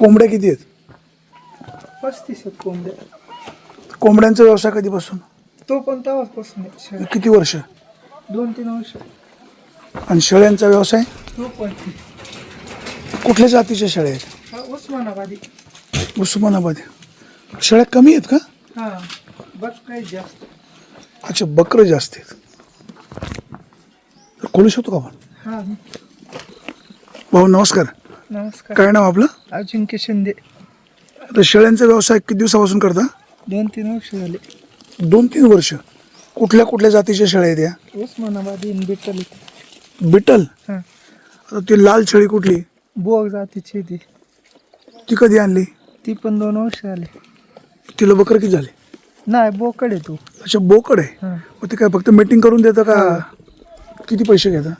कोंबड्या किती आहेत? पस्तीस आहेत कोंबड्या. कोंबड्यांचा व्यवसाय कधीपासून? तो पण आहे शेळ्या. किती वर्ष? दोन तीन वर्ष. आणि शेळ्यांचा व्यवसाय? तो पण कुठल्या जातीच्या शेळ्या आहेत? हा उस्मानाबादी. उस्मानाबाद. शेळ्या कमी आहेत का? हा काही जास्त. अच्छा बकरं जास्त आहेत. तर खोलू शकतो का आपण? हा. भाऊ नमस्कार. नमस्कार. काय नाव आपलं? अजिंक्य शिंदे. आता शेळ्यांचा व्यवसाय किती दिवसापासून करता? दोन तीन वर्ष झाले. दोन तीन वर्ष. कुठल्या कुठल्या जातीच्या शेळ्या आहेत या? उस्मानाबादी बिट्टल बिटल हा. आता ती लाल शेळी कुठली? बोग जातीची ती. ती कधी आणली? ती पण दोन वर्ष झाले. तिला बकर किती झाली? नाही बोकड आहे तू. अच्छा बोकड आहे. हा. मग ते काय फक्त मीटिंग करून देतं का? किती पैसे घेता?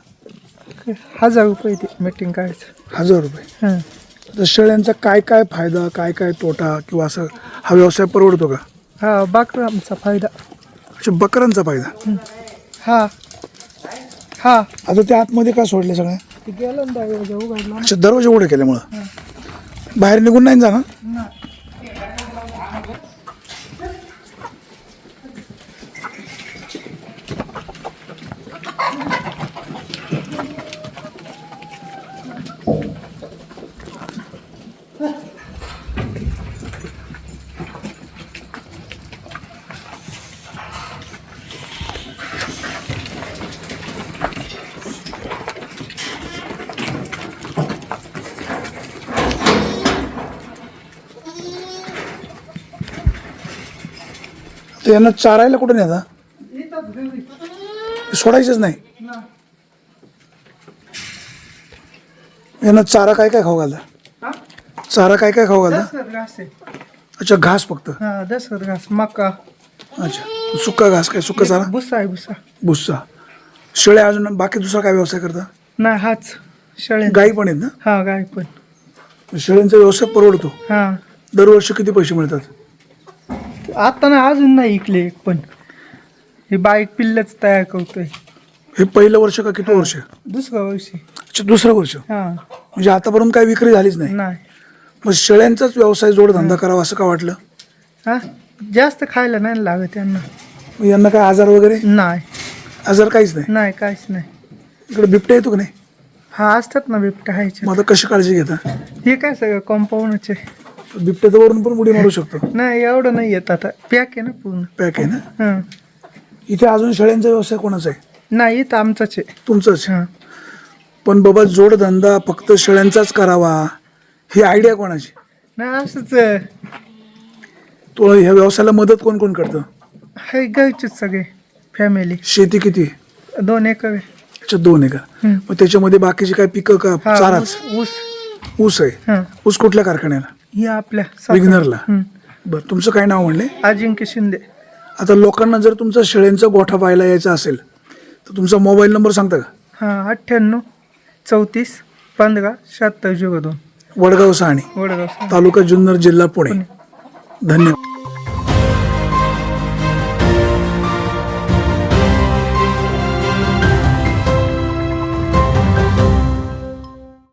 हजार रुपये ते मीटिंग काढायचं हजार रुपये. हां. तर शेळ्यांचा काय काय फायदा काय काय तोटा किंवा असं हा व्यवसाय परवडतो का? हा बाकरामचा फायदा. अच्छा बकरांचा फायदा. हा. हा. आता त्या आतमध्ये का सोडले सगळ्या? ते गेलं ना दरवाजा उघडला. अच्छा दरवाजे उघडे केल्यामुळं? बाहेर निघून नाही जाणार? ना यांना चारायला कुठे नेता सोडायचंच नाही. यांना चारा काय काय खाऊ घालता? हा? चारा काय काय खाऊ घालता? दसर घास आहे. अच्छा घास फक्त? हा दसर घास मका. अच्छा सुका घास काय? सुका चारा? भुसा आहे भुसा. भुस्सा शेळ्या अजून बाकी दुसरा काय व्यवसाय करता? नाही हाच. शेळ्या. गाई पण आहेत ना? हा गाय पण. शेळ्यांचा व्यवसाय परवडतो. हा. दरवर्षी किती पैसे मिळतात? आता ना अजून नाही इकले एक पण. हे बाईक पिल्लच तयार करतोय. हे पहिलं वर्ष का किती वर्ष? दुसऱ्या वर्षी. अच्छा दुसरं वर्ष हा. म्हणजे आतापर्यंत काही विक्री झालीच नाही. नाही. मग शेळ्यांचाच व्यवसाय जोडधंदा करावा असं का वाटलं? हा? जास्त खायला नाही लागत त्यांना मग यांना काय आजार वगैरे? नाही. आजार काहीच नाही? नाही काहीच नाही. इकडे बिबट्या येतो का नाही? हा असतात ना बिबट्या हायचे मग आता कशी काळजी घेता? हे काय सगळं कॉम्पाऊंडच बिबट्याचं वरून पण उडी मारू शकतो नाही एवढं नाही येत आता. पॅक आहे ना पूर्ण. पॅक आहे ना? हां. इथे अजून शेळ्यांचा व्यवसाय कोणाचा आहे? नाही इथं आमचाच आहे. तुमचाच हां. पण बाबा जोडधंदा फक्त शेळ्यांचाच करावा. ही आयडिया कोणाची? नाही असंच आहे. तो ह्या व्यवसायाला मदत कोण कोण करतं? हे सगळे. फॅमिली शेती किती? दोन एकर आहे. अच्छा दोन एकर. मग त्याच्यामध्ये बाकीची काय पिकं का हा चाराच? ऊस ऊस. ऊस आहे. हां. ऊस कुठल्या कारखान्याला? ही आपल्या विग्नरला हम्म. बरं तुमचं काय नाव म्हणले? अजिंक्य शिंदे. आता लोकांना जर तुमचा शेळ्यांचा गोठा पाहायला यायचा असेल तर तुमचा मोबाईल नंबर सांगता का? हां अठ्ठ्याण्णव चौतीस पंधरा शहात्तर झिरो दोन वडगाव सहाणी. वडगाव तालुका जुन्नर जिल्हा पुणे. धन्यवाद.